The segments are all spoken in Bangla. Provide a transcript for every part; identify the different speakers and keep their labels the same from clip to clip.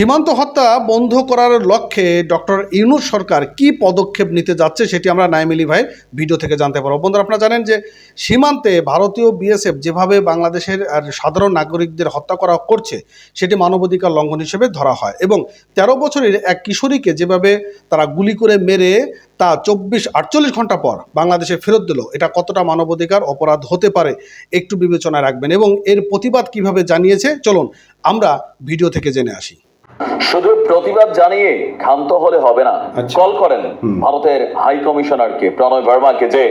Speaker 1: সীমান্ত হত্যা বন্ধ করার লক্ষ্যে ডক্টর ইউনুস সরকার কি পদক্ষেপ নিতে যাচ্ছে সেটি আমরা নাইমিলি ভাইয়ের ভিডিও থেকে জানতে পারব। বন্ধুরা, আপনারা জানেন যে সীমান্তে ভারতীয় বিএসএফ যেভাবে বাংলাদেশের আর সাধারণ নাগরিকদের হত্যা করা করছে, সেটি মানবাধিকার লঙ্ঘন হিসেবে ধরা হয় এবং তেরো বছরের এক কিশোরীকে যেভাবে তারা গুলি করে মেরে, তা চব্বিশ আটচল্লিশ ঘণ্টা পর বাংলাদেশে ফেরত দিল। এটা কতটা মানবাধিকার অপরাধ হতে পারে একটু বিবেচনায় রাখবেন এবং এর প্রতিবাদ কীভাবে জানিয়েছে, চলুন আমরা ভিডিও থেকে জেনে আসি।
Speaker 2: শুধু প্রতিবাদ জানিয়ে ক্ষান্ত হলে হবে না।
Speaker 1: আচ্ছা।
Speaker 2: কল করেন ভারতের হাই কমিশনারকে প্রণয় বর্মাকে যে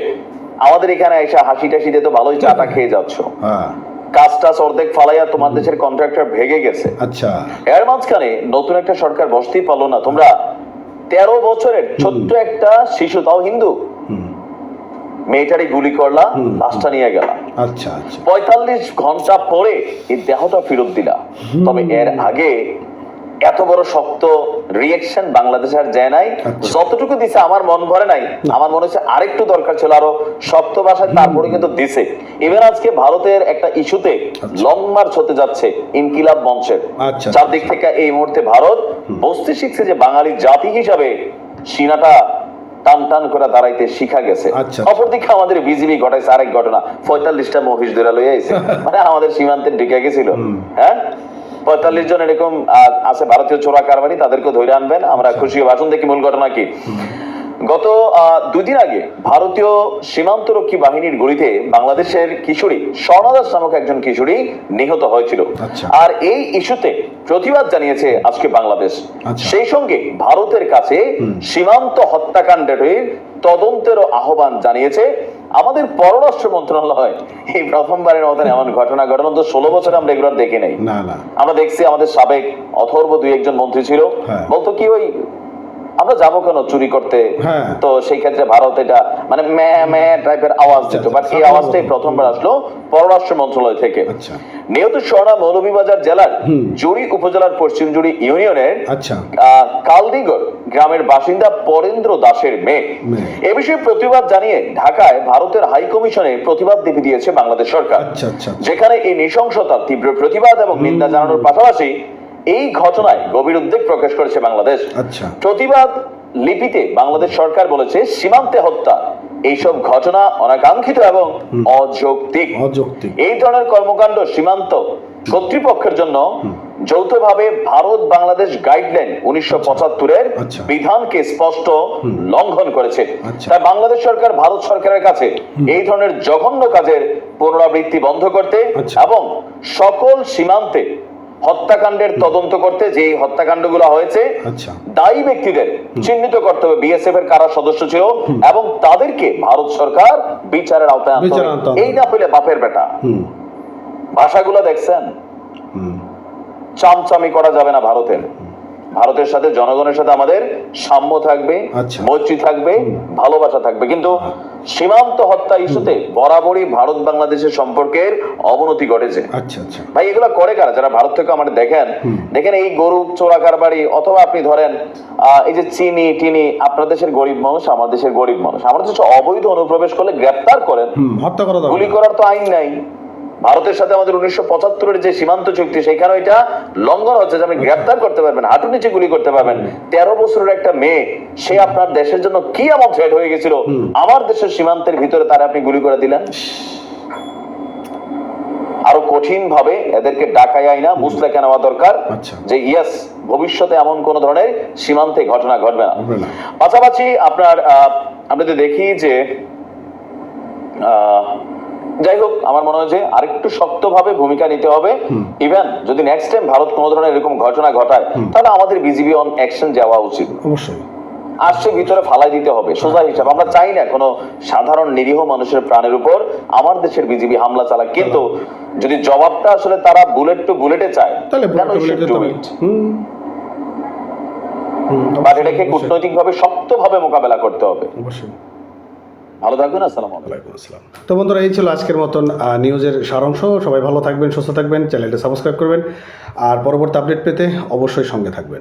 Speaker 2: আমাদের এখানে এসে হাসি টাসি দিয়ে তো ভালোই চাটা খেয়ে যাচ্ছ।
Speaker 1: হ্যাঁ।
Speaker 2: কাজ টাজ অর্ধেক ফালাইয়া তোমার দেশের কন্ট্রাক্টর ভেগে গেছে।
Speaker 1: আচ্ছা।
Speaker 2: এর মাঝখানে নতুন একটা সরকার বসতেই পারল না। তোমরা তেরো বছরের ছোট্ট একটা শিশু তাও হিন্দু। মেয়েটারই গুলি করলা লাশটা নিয়ে গেলা।
Speaker 1: আচ্ছা আচ্ছা।
Speaker 2: পঁয়তাল্লিশ ঘণ্টা পরে এই দেহটা ফেরত দিলা। তবে এর আগে এত বড় শক্ত রিয়েকশন বাংলাদেশ আর যায় নাই।
Speaker 1: আচ্ছা।
Speaker 2: যতটুকু দিছে আমার মন ভরে নাই। আমার মনে হচ্ছে আরেকটু দরকার ছিল আরও শক্ত ভাষায় তারপরে কিন্তু দিছে। ইভেন আজকে ভারতের একটা ইস্যুতে লং মার্চ হতে যাচ্ছে ইনকিলাব মঞ্চের
Speaker 1: আচ্ছা।
Speaker 2: চারদিক থেকে এই মুহূর্তে ভারত বসতে শিখছে যে বাঙালি জাতি হিসাবে সিনাটা টান টান করে দাঁড়াইতে শিখা গেছে।
Speaker 1: আচ্ছা।
Speaker 2: অপরদিকে আমাদের বিজিবি ঘটাইছে আরেক ঘটনা। পঁয়তাল্লিশটা মহিষ ধরে লইয়া আইছে। মানে আমাদের সীমান্তে ঢুকে গেছিল। হ্যাঁ? পঁয়তাল্লিশ জন এরকম আছে ভারতীয় চোরা কারবারি তাদেরকে ধরে আনবেন। আমরা খুশি হব। আসুন দেখি মূল ঘটনা কি। গত দুদিন আগে ভারতীয় সীমান্তরক্ষী বাহিনীর গুলিতে বাংলাদেশের কিশোরী স্বর্ণদাস নামক একজন কিশোরী নিহত হয়েছিল।
Speaker 1: আচ্ছা।
Speaker 2: আর এই ইস্যুতে প্রতিবাদ জানিয়েছে আজকে বাংলাদেশ।
Speaker 1: আচ্ছা।
Speaker 2: সেই সঙ্গে ভারতের কাছে সীমান্ত হত্যাকাণ্ডের তদন্তেরও আহ্বান জানিয়েছে আমাদের পররাষ্ট্র মন্ত্রণালয় এই প্রথমবারের মতন এমন ঘটনা ঘটনা তো ষোলো বছর আমরা এগুলো দেখে নেই। আমরা দেখছি আমাদের সাবেক অথর্ব দুই একজন মন্ত্রী ছিল।
Speaker 1: হ্যাঁ।
Speaker 2: বলতো কি ওই আমরা যাব কেন চুরি করতে?
Speaker 1: হ্যাঁ।
Speaker 2: তো সেই ক্ষেত্রে ভারত এটা মানে ম্যা ম্যা টাইপের আওয়াজ দিত।
Speaker 1: আচ্ছা,
Speaker 2: বাট এই
Speaker 1: আচ্ছা।
Speaker 2: আওয়াজটাই প্রথমবার আসলো পররাষ্ট্র মন্ত্রণালয় থেকে।
Speaker 1: আচ্ছা।
Speaker 2: নিহত সোনা মৌলভীবাজার জেলার জুড়ি উপজেলার পশ্চিম জুড়ি ইউনিয়নের
Speaker 1: আচ্ছা।
Speaker 2: কালদিগর গ্রামের বাসিন্দা পরেন্দ্র দাসের মেয়ে। এ বিষয়ে প্রতিবাদ জানিয়ে ঢাকায় ভারতের হাই কমিশনে প্রতিবাদ লিপি দিয়েছে বাংলাদেশ সরকার।
Speaker 1: আচ্ছা আচ্ছা
Speaker 2: যেখানে এই নৃশংসতার তীব্র প্রতিবাদ এবং নিন্দা জানানোর পাশাপাশি এই ঘটনায় গভীর উদ্বেগ প্রকাশ করেছে বাংলাদেশ।
Speaker 1: আচ্ছা।
Speaker 2: প্রতিবাদ লিপিতে বাংলাদেশ সরকার বলেছে সীমান্তে হত্যা। এইসব ঘটনা অনাকাঙ্ক্ষিত এবং অযৌক্তিক।
Speaker 1: অযৌক্তিক।
Speaker 2: এই ধরনের কর্মকাণ্ড সীমান্ত কর্তৃপক্ষের জন্য যৌথভাবে ভারত বাংলাদেশ গাইডলাইন উনিশশো পঁচাত্তরের
Speaker 1: আচ্ছা।
Speaker 2: বিধানকে স্পষ্ট লঙ্ঘন করেছে।
Speaker 1: আচ্ছা।
Speaker 2: তাই বাংলাদেশ সরকার ভারত সরকারের কাছে এই ধরনের জঘন্য কাজের পুনরাবৃত্তি বন্ধ করতে
Speaker 1: আচ্ছা।
Speaker 2: এবং সকল সীমান্তে হত্যাকাণ্ডের তদন্ত করতে যে হত্যাকাণ্ডগুলো হয়েছে
Speaker 1: আচ্ছা।
Speaker 2: দায়ী ব্যক্তিদের চিহ্নিত করতে হবে। বিএসএফ এর কারা সদস্য ছিল এবং তাদেরকে ভারত সরকার বিচারের আওতায় আনতে। এই না পেলে বাপের বেটা। ভাষাগুলো দেখছেন? চামচামি করা যাবে না ভারতের। ভারতের সাথে জনগণের সাথে আমাদের সাম্য থাকবে
Speaker 1: আচ্ছা।
Speaker 2: মৈত্রী থাকবে ভালোবাসা থাকবে। কিন্তু সীমান্ত হত্যা ইস্যুতে বরাবরই ভারত বাংলাদেশের সম্পর্কের অবনতি ঘটেছে।
Speaker 1: আচ্ছা আচ্ছা।
Speaker 2: ভাই এগুলো করে কারা? যারা ভারত থেকে আমাদের দেখেন দেখেন এই গরু চোরা কারবারি অথবা আপনি ধরেন এই যে চিনি টিনি আপনার দেশের গরিব মানুষ আমার দেশের গরিব মানুষ। আমাদের দেশে অবৈধ অনুপ্রবেশ করলে গ্রেপ্তার করেন।
Speaker 1: হত্যা করা
Speaker 2: গুলি করার তো আইন নাই। ভারতের সাথে আমাদের উনিশশো পঁচাত্তরের যে সীমান্ত চুক্তি সেখানে এটা লঙ্ঘন হচ্ছে যে আপনি গ্রেপ্তার করতে পারবেন হাঁটু নিচে গুলি করতে পারবেন। তেরো বছরের একটা মেয়ে সে আপনার দেশের জন্য কি এমন থ্রেট হয়ে গেছিল? আমার দেশের সীমান্তের ভিতরে তারা আপনি গুলি করে দিলেন? আরও কঠিন ভাবে এদেরকে ডাকাই আইনা মুসলেখা নেওয়া দরকার?
Speaker 1: আচ্ছা।
Speaker 2: যে ইয়েস ভবিষ্যতে এমন কোন ধরনের সীমান্তে ঘটনা ঘটবে না। পাশাপাশি আপনার আহ, আমরা যদি দেখি যে আহ, যাই হোক আমার মনে হয় যে আরেকটু শক্তভাবে ভূমিকা নিতে হবে। ইভেন যদি নেক্সট টাইম ভারত কোনো ধরনের এরকম ঘটনা ঘটায় তাহলে আমাদের বিজিবি অন অ্যাকশন যাওয়া উচিত।
Speaker 1: অবশ্যই।
Speaker 2: আসছে ভিতরে ফালাই দিতে হবে সোজা হিসাব। আমরা চাই না কোনো সাধারণ নিরীহ মানুষের প্রাণের উপর আমার দেশের বিজিবি হামলা চালাক। কিন্তু যদি জবাবটা আসলে তারা বুলেট টু বুলেটে চায় বাট এটাকে কূটনৈতিক ভাবে শক্তভাবে মোকাবেলা করতে হবে।
Speaker 1: অবশ্যই।
Speaker 2: ভালো থাকবেন আসসালাম আলাইকুম।
Speaker 1: আসসালাম। তো বন্ধুরা এই ছিল আজকের মতন নিউজের সারাংশ। সবাই ভালো থাকবেন সুস্থ থাকবেন চ্যানেলটা সাবস্ক্রাইব করবেন। আর পরবর্তী আপডেট পেতে অবশ্যই সঙ্গে থাকবেন।